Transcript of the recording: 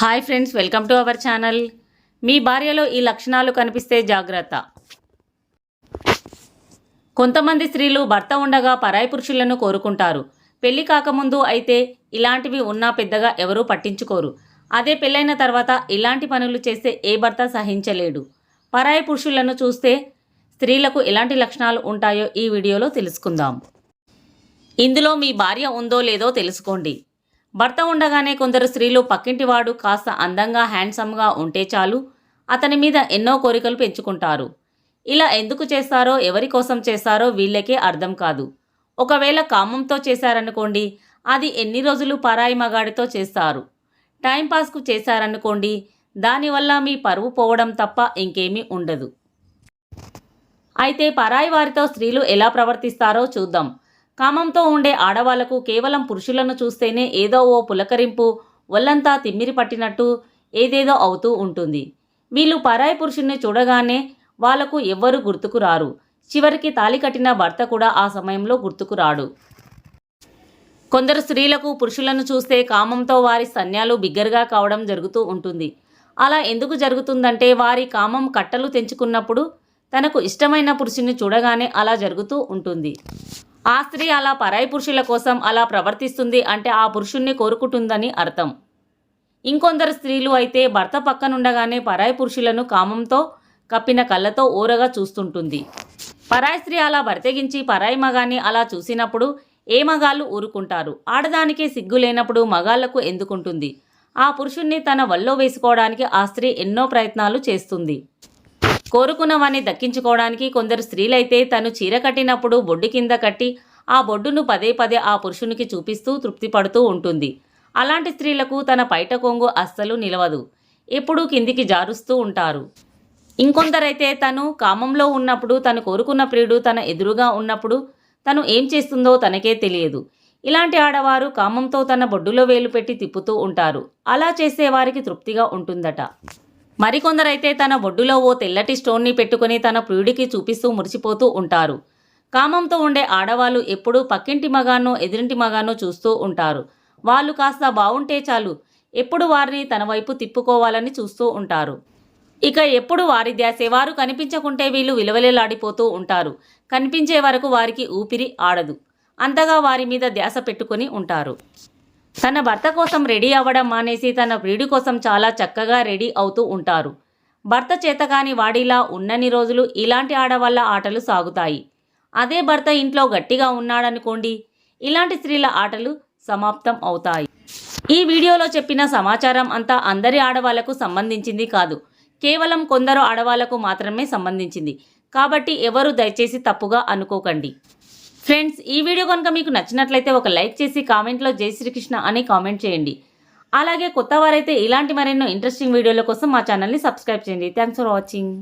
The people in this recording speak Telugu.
Hi friends welcome to our channel. మీ భార్యలో ఈ లక్షణాలు కనిపిస్తే జాగ్రత్త. కొంతమంది స్త్రీలు భర్త ఉండగా పరాయి పురుషులను కోరుకుంటారు. పెళ్ళి కాకముందు అయితే ఇలాంటివి ఉన్నా పెద్దగా ఎవరూ పట్టించుకోరు. అదే పెళ్ళైన తర్వాత ఇలాంటి పనులు చేస్తే ఏ భర్త సహించలేడు. పరాయి పురుషులను చూస్తే స్త్రీలకు ఎలాంటి లక్షణాలు ఉంటాయో ఈ వీడియోలో తెలుసుకుందాం. ఇందులో మీ భార్య ఉందో లేదో తెలుసుకోండి. భర్త ఉండగానే కొందరు స్త్రీలు పక్కింటివాడు కాస్త అందంగా హ్యాండ్సమ్గా ఉంటే చాలు. అతని మీద ఎన్నో కోరికలు పెంచుకుంటారు. ఇలా ఎందుకు చేస్తారో ఎవరి కోసం చేస్తారో వీళ్ళకే అర్థం కాదు. ఒకవేళ కామంతో చేశారనుకోండి అది ఎన్ని రోజులు పరాయి మగాడితో చేస్తారు? టైంపాస్కు చేశారనుకోండి దానివల్ల మీ పరువు పోవడం తప్ప ఇంకేమీ ఉండదు. అయితే పరాయి వారితో స్త్రీలు ఎలా ప్రవర్తిస్తారో చూద్దాం. కామంతో ఉండే ఆడవాళ్ళకు కేవలం పురుషులను చూస్తేనే ఏదో ఓ పులకరింపు ఒళ్ళంతా తిమ్మిరి పట్టినట్టు ఏదేదో అవుతూ ఉంటుంది. వీళ్ళు పరాయి పురుషుణ్ణి చూడగానే వాళ్ళకు ఎవ్వరూ గుర్తుకు రారు. చివరికి తాలి కట్టిన భర్త కూడా ఆ సమయంలో గుర్తుకు రాడు. కొందరు స్త్రీలకు పురుషులను చూస్తే కామంతో వారి సన్యాలు బిగ్గరగా కావడం జరుగుతూ ఉంటుంది. అలా ఎందుకు జరుగుతుందంటే వారి కామం కట్టలు తెంచుకున్నప్పుడు తనకు ఇష్టమైన పురుషుని చూడగానే అలా జరుగుతూ ఉంటుంది. ఆ స్త్రీ అలా పరాయి పురుషుల కోసం అలా ప్రవర్తిస్తుంది అంటే ఆ పురుషుణ్ణి కోరుకుంటుందని అర్థం. ఇంకొందరు స్త్రీలు అయితే భర్త పక్కనుండగానే పరాయి పురుషులను కామంతో కప్పిన కళ్ళతో ఊరగా చూస్తుంటుంది. పరాయి స్త్రీ అలా భర్తగించి పరాయి మగాన్ని అలా చూసినప్పుడు ఏ మగాళ్ళు ఊరుకుంటారు? ఆడదానికే సిగ్గు లేనప్పుడు మగాళ్ళకు ఎందుకుంటుంది? ఆ పురుషుణ్ణి తన వల్లో వేసుకోవడానికి ఆ స్త్రీ ఎన్నో ప్రయత్నాలు చేస్తుంది. కోరుకున్నవని దక్కించుకోవడానికి కొందరు స్త్రీలైతే తను చీర కట్టినప్పుడు బొడ్డు కింద కట్టి ఆ బొడ్డును పదే పదే ఆ పురుషునికి చూపిస్తూ తృప్తి పడుతూ ఉంటుంది. అలాంటి స్త్రీలకు తన పైట కొంగు అస్సలు నిలవదు. ఎప్పుడూ కిందికి జారుస్తూ ఉంటారు. ఇంకొందరైతే తను కామంలో ఉన్నప్పుడు తను కోరుకున్న ప్రియుడు తన ఎదురుగా ఉన్నప్పుడు తను ఏం చేస్తుందో తనకే తెలియదు. ఇలాంటి ఆడవారు కామంతో తన బొడ్డులో వేలు పెట్టి తిప్పుతూ ఉంటారు. అలా చేసే వారికి తృప్తిగా ఉంటుందట. మరికొందరైతే తన ఒడ్డులో ఓ తెల్లటి స్టోన్ని పెట్టుకుని తన ప్రియుడికి చూపిస్తూ మురిసిపోతూ ఉంటారు. కామంతో ఉండే ఆడవాళ్ళు ఎప్పుడూ పక్కింటి మగానో ఎదురింటి మగానో చూస్తూ ఉంటారు. వాళ్ళు కాస్త బాగుంటే చాలు ఎప్పుడు వారిని తన వైపు తిప్పుకోవాలని చూస్తూ ఉంటారు. ఇక ఎప్పుడు వారి ధ్యాసే వారు కనిపించకుంటే వీళ్ళు విలువలేలాడిపోతూ ఉంటారు. కనిపించే వరకు వారికి ఊపిరి ఆడదు. అంతగా వారి మీద ధ్యాస పెట్టుకొని ఉంటారు. తన భర్త కోసం రెడీ అవ్వడం మానేసి తన ప్రియుడి కోసం చాలా చక్కగా రెడీ అవుతూ ఉంటారు. భర్త చేతకాని వాడిలా ఉన్నన్ని రోజులు ఇలాంటి ఆడవాళ్ళ ఆటలు సాగుతాయి. అదే భర్త ఇంట్లో గట్టిగా ఉన్నాడనుకోండి ఇలాంటి స్త్రీల ఆటలు సమాప్తం అవుతాయి. ఈ వీడియోలో చెప్పిన సమాచారం అంతా అందరి ఆడవాళ్ళకు సంబంధించింది కాదు. కేవలం కొందరు ఆడవాళ్ళకు మాత్రమే సంబంధించింది. కాబట్టి ఎవరు దయచేసి తప్పుగా అనుకోకండి. ఫ్రెండ్స్ ఈ వీడియో కనుక మీకు నచ్చినట్లయితే ఒక లైక్ చేసి కామెంట్లో జై శ్రీకృష్ణ అని కామెంట్ చేయండి. అలాగే కొత్త వారైతే ఇలాంటి మరెన్నో ఇంట్రెస్టింగ్ వీడియోల కోసం మా ఛానల్ని సబ్స్క్రైబ్ చేయండి. Thanks for watching